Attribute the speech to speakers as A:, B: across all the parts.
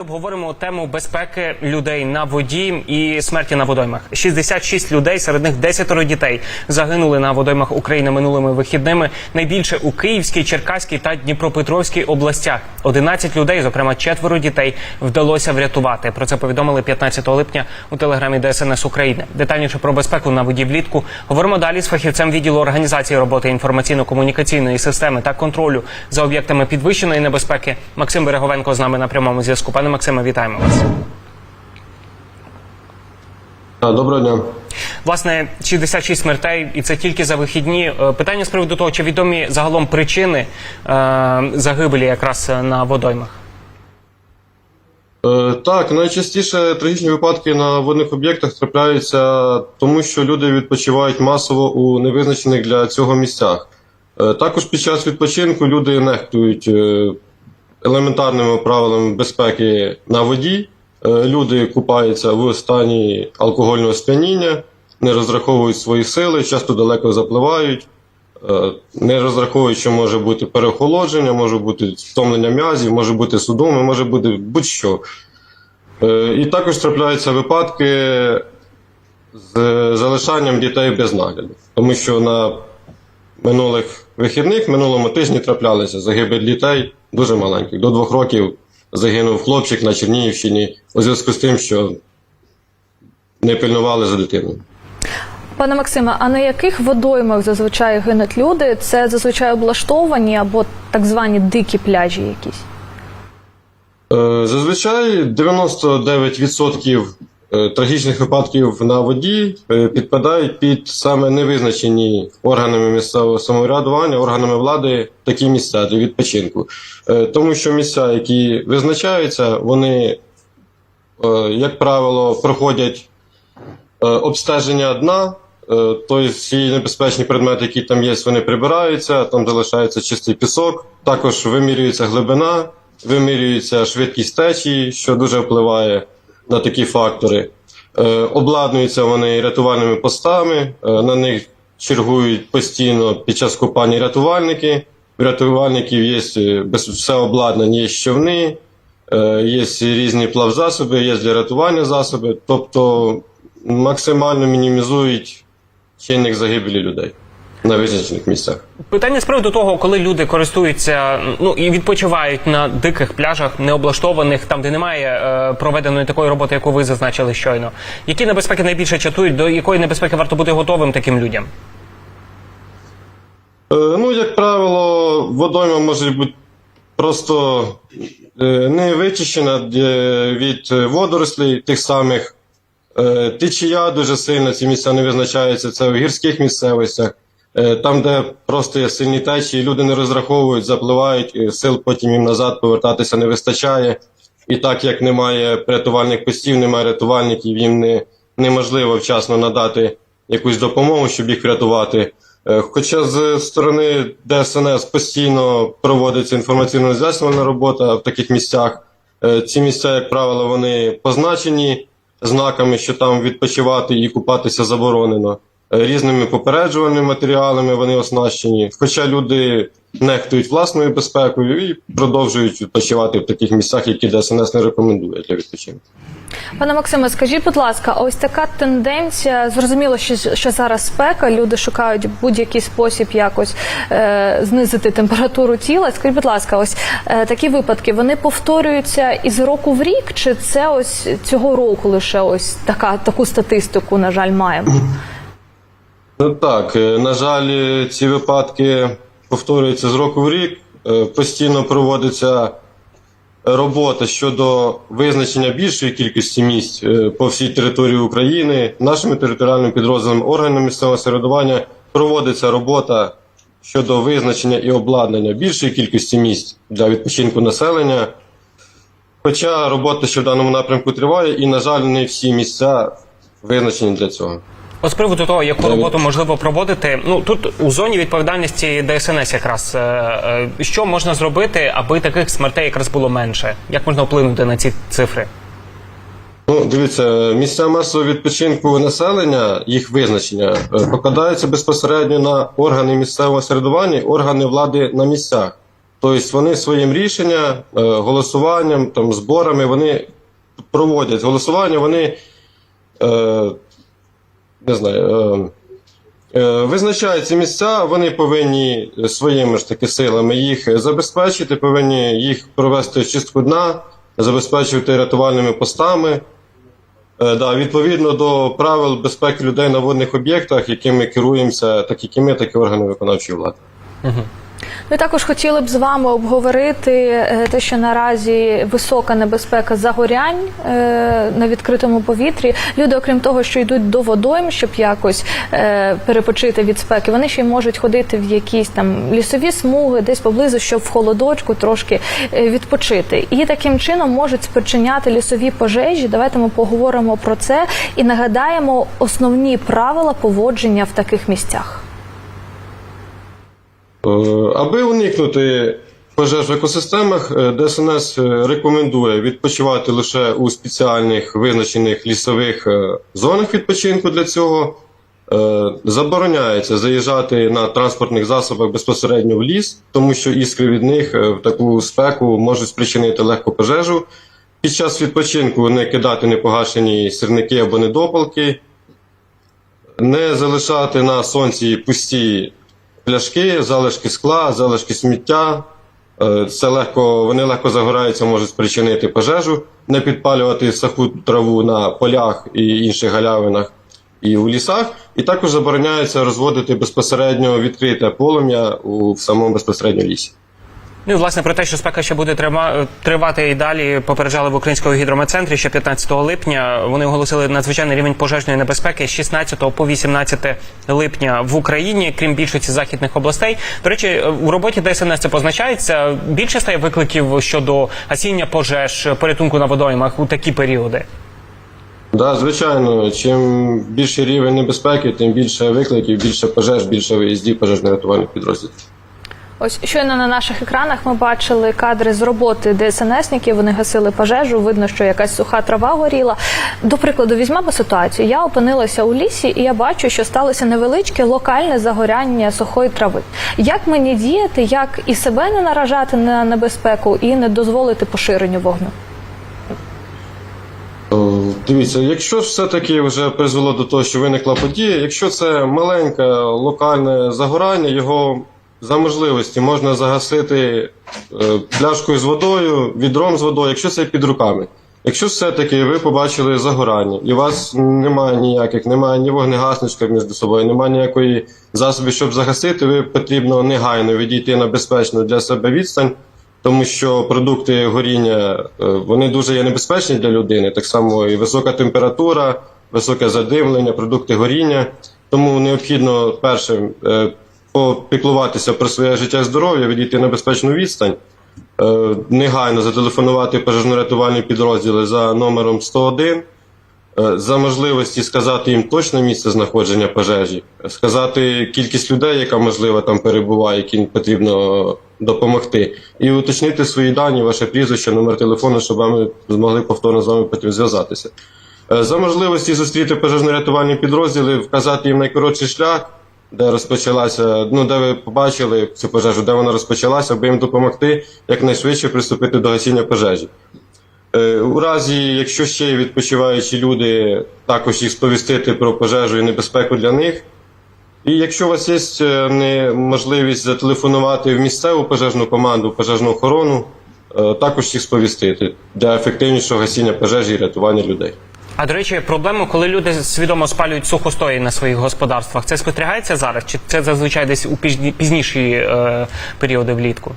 A: Обговоримо тему безпеки людей на воді і смерті на водоймах. 66 людей, серед них 10 дітей, загинули на водоймах України минулими вихідними. Найбільше у Київській, Черкаській та Дніпропетровській областях. 11 людей, зокрема четверо дітей, вдалося врятувати. Про це повідомили 15 липня у телеграмі ДСНС України. Детальніше про безпеку на воді влітку говоримо далі з фахівцем відділу організації роботи інформаційно-комунікаційної системи та контролю за об'єктами підвищеної небезпеки. Максим Береговенко з нами на прямому зв'язку. Пане Максиме, вітаємо вас.
B: Доброго дня.
A: Власне, 66 смертей, і це тільки за вихідні. Е, Питання з приводу того, чи відомі загалом причини е, загибелі якраз на водоймах.
B: Е, так, найчастіше трагічні випадки на водних об'єктах трапляються тому, що люди відпочивають масово у невизначених для цього місцях. Е, також під час відпочинку люди нехтують е, елементарними правилами безпеки на воді. Е, люди купаються в стані алкогольного сп'яніння, не розраховують свої сили, часто далеко запливають. Е, Не розраховують, що може бути переохолодження, може бути втомлення м'язів, може бути судоми, може бути будь-що. Е, І також трапляються випадки з залишанням дітей без нагляду. Тому що на минулих вихідних, минулому тижні траплялися загибель дітей дуже маленьких. До двох років загинув хлопчик на Чернігівщині у зв'язку з тим, що не пильнували за дитиною.
C: Пане Максиме, а на яких водоймах зазвичай гинуть люди? Це зазвичай облаштовані або так звані дикі пляжі якісь?
B: Е, Зазвичай 99% е, трагічних випадків на воді е, підпадають під саме невизначені органами місцевого самоврядування, органами влади такі місця для відпочинку. Е, Тому що місця, які визначаються, вони, е, як правило, проходять е, обстеження дна. е, Тобто всі небезпечні предмети, які там є, вони прибираються, там залишається чистий пісок. Також вимірюється глибина, вимірюється швидкість течії, що дуже впливає на такі фактори. Е, Обладнуються вони рятувальними постами, е, на них чергують постійно під час купання рятувальники. У рятувальників є е, все обладнання, є човни, е, є різні плавзасоби, є для рятування засоби, тобто максимально мінімізують чинник загибелі людей на визначених місцях.
A: Питання з приводу того, коли люди користуються ну і відпочивають на диких пляжах, необлаштованих, там де немає е, проведеної такої роботи, яку ви зазначили щойно. Які небезпеки найбільше чатують? До якої небезпеки варто бути готовим таким людям?
B: Е, Ну, як правило, водойма може бути просто е, не вичищена е, від водорослей тих самих. Е, Течія дуже сильно, ці місця не визначаються, це в гірських місцевостях, там, де просто є сильні течії, люди не розраховують, запливають, е, сил потім їм назад повертатися не вистачає. І так як немає рятувальних постів, немає рятувальників, їм не, неможливо вчасно надати якусь допомогу, щоб їх врятувати. Е, Хоча з сторони ДСНС постійно проводиться інформаційно-зв'язувальна робота в таких місцях. Е, Ці місця, як правило, вони позначені знаками, що там відпочивати і купатися заборонено. Е, Різними попереджувальними матеріалами вони оснащені. Хоча люди нехтують власною безпекою і продовжують відпочивати в таких місцях, які ДСНС не рекомендує для відпочинку.
C: Пане Максиме, скажіть, будь ласка, ось така тенденція. Зрозуміло, що, що зараз спека, люди шукають будь-який спосіб якось е, знизити температуру тіла. Скажіть, будь ласка, ось е, такі випадки вони повторюються із року в рік, чи це ось цього року лише ось така таку статистику, на жаль, маємо?
B: Ну так, е, на жаль, е, ці випадки повторюються з року в рік. Е, Постійно проводиться робота щодо визначення більшої кількості місць е, по всій території України. Нашими територіальними підрозділами органами місцевого самоврядування проводиться робота щодо визначення і обладнання більшої кількості місць для відпочинку населення. Хоча робота ще в даному напрямку триває, і, на жаль, не всі місця визначені для цього.
A: От з приводу того, яку роботу можливо проводити, ну тут у зоні відповідальності ДСНС якраз е, е, що можна зробити, аби таких смертей якраз було менше? Як можна вплинути на ці цифри?
B: Ну, дивіться, місця масового відпочинку населення, їх визначення е, покладаються безпосередньо на органи місцевого середування, органи влади на місцях. Тобто вони своїм рішенням, голосуванням, там, зборами вони проводять голосування, вони не знаю, е, е, визначають ці місця, вони повинні своїми ж таки силами їх забезпечити, повинні їх провести чистку дна, забезпечувати рятувальними постами. Е, Да, відповідно до правил безпеки людей на водних об'єктах, якими керуємося, так як і ми, так і органи виконавчої влади.
C: Ми також хотіли б з вами обговорити е, те, що наразі висока небезпека загорянь е, на відкритому повітрі. Люди, окрім того, що йдуть до водойм, щоб якось е, перепочити від спеки, вони ще й можуть ходити в якісь там лісові смуги, десь поблизу, щоб в холодочку трошки відпочити. І таким чином можуть спричиняти лісові пожежі. Давайте ми поговоримо про це і нагадаємо основні правила поводження в таких місцях.
B: Е, Аби уникнути пожеж в екосистемах, е, ДСНС е, рекомендує відпочивати лише у спеціальних визначених лісових зонах відпочинку для цього. Забороняється заїжджати на транспортних засобах безпосередньо в ліс, тому що іскри від них в таку спеку можуть спричинити легку пожежу. Під час відпочинку не кидати непогашені сірники або недопалки, не залишати на сонці пусті пляшки, залишки скла, залишки сміття. Е, Це легко, вони легко загораються, можуть спричинити пожежу, не підпалювати саху траву на полях і інших галявинах і у лісах. І також забороняється розводити безпосередньо відкрите полум'я у самому безпосередньо лісі.
A: Ну і власне про те, що спека ще буде тривати і далі, попереджали в українському гідрометцентрі, що 15 липня вони оголосили надзвичайний рівень пожежної небезпеки з 16 по 18 липня в Україні, крім більшості західних областей. До речі, у роботі ДСНС це позначається. Більше стає викликів щодо гасіння пожеж, порятунку на водоймах у такі періоди.
B: Да, звичайно, чим більший рівень небезпеки, тим більше викликів, більше пожеж, більше виїздів пожежно-рятувальних підрозділів.
C: Ось щойно на наших екранах ми бачили кадри з роботи ДСНСників. Вони гасили пожежу. Видно, що якась суха трава горіла. До прикладу, візьмемо ситуацію. Я опинилася у лісі, і я бачу, що сталося невеличке локальне загоряння сухої трави. Як мені діяти, як і себе не наражати на небезпеку, і не дозволити поширенню вогню?
B: Дивіться, якщо все-таки вже призвело до того, що виникла подія, якщо це маленьке локальне загорання, його за можливості можна загасити е, пляшкою з водою, відром з водою, якщо це під руками. Якщо все-таки ви побачили загорання, і у вас немає ніяких, немає ні вогнегасничка між собою, немає ніякої засобів, щоб загасити, ви потрібно негайно відійти на безпечну для себе відстань, тому що продукти горіння е, вони дуже є небезпечні для людини. Так само і висока температура, високе задимлення, продукти горіння. Тому необхідно першим е, попіклуватися про своє життя і здоров'я, відійти на безпечну відстань, е, негайно зателефонувати пожежно-рятувальні підрозділи за номером 101, е, за можливості сказати їм точне місце знаходження пожежі, сказати кількість людей, яка можливо там перебуває, яким потрібно допомогти, і уточнити свої дані, ваше прізвище, номер телефону, щоб ми змогли повторно з вами потім зв'язатися. Е, За можливості зустріти пожежно-рятувальні підрозділи, вказати їм найкоротший шлях, де розпочалася, ну де ви побачили цю пожежу, де вона розпочалася, аби їм допомогти якнайшвидше приступити до гасіння пожежі. Е, У разі, якщо ще відпочиваючі люди, також їх сповістити про пожежу і небезпеку для них. І якщо у вас є е, можливість зателефонувати в місцеву пожежну команду, пожежну охорону, е, також їх сповістити для ефективнішого гасіння пожежі і рятування людей.
A: А до речі, проблема, коли люди свідомо спалюють сухостої на своїх господарствах, це спостерігається зараз? Чи це зазвичай десь у пізні- пізніші е, періоди влітку?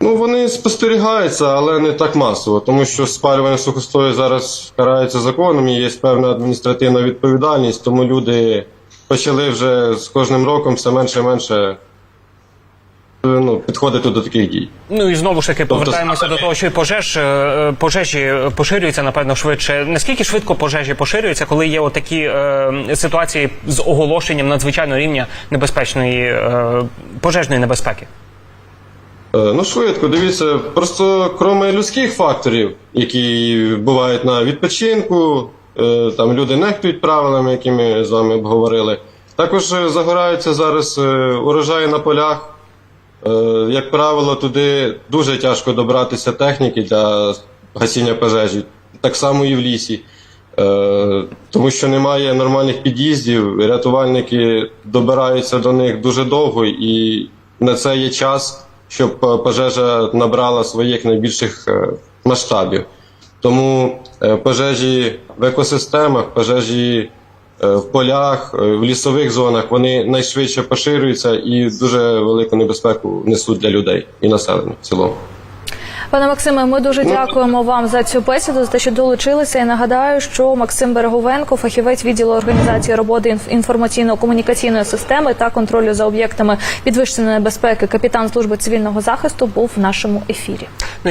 B: Ну, вони спостерігаються, але не так масово, тому що спалювання сухостою зараз карається законом і є певна адміністративна відповідальність, тому люди почали вже з кожним роком все менше і менше ну, підходити до таких дій.
A: Ну і знову ж таки
B: Тобто
A: повертаємося до того, що і пожеж е, пожежі поширюються напевно швидше. Наскільки швидко пожежі поширюються, коли є отакі е, ситуації з оголошенням надзвичайного рівня небезпечної е, пожежної небезпеки?
B: Е, Ну, швидко, дивіться, просто кроме людських факторів, які бувають на відпочинку, е, там люди нехтують правилами, які ми з вами обговорили. Також е, загораються зараз е, урожаї на полях, Е, Як правило, туди дуже тяжко добратися техніки для гасіння пожежі, так само і в лісі. Е, Тому що немає нормальних під'їздів, рятувальники добираються до них дуже довго, і на це є час, щоб е, пожежа набрала своїх найбільших е, масштабів. Тому е, пожежі в екосистемах, пожежі е, в полях, е, в лісових зонах вони найшвидше поширюються і дуже велику небезпеку несуть для людей і населення в цілому.
C: Пане Максиме, ми дуже дякуємо вам за цю бесіду, за те, що долучилися. І нагадаю, що Максим Береговенко, фахівець відділу організації роботи інф- інформаційно-комунікаційної системи та контролю за об'єктами підвищеної безпеки, капітан служби цивільного захисту, був в нашому ефірі.
A: Ну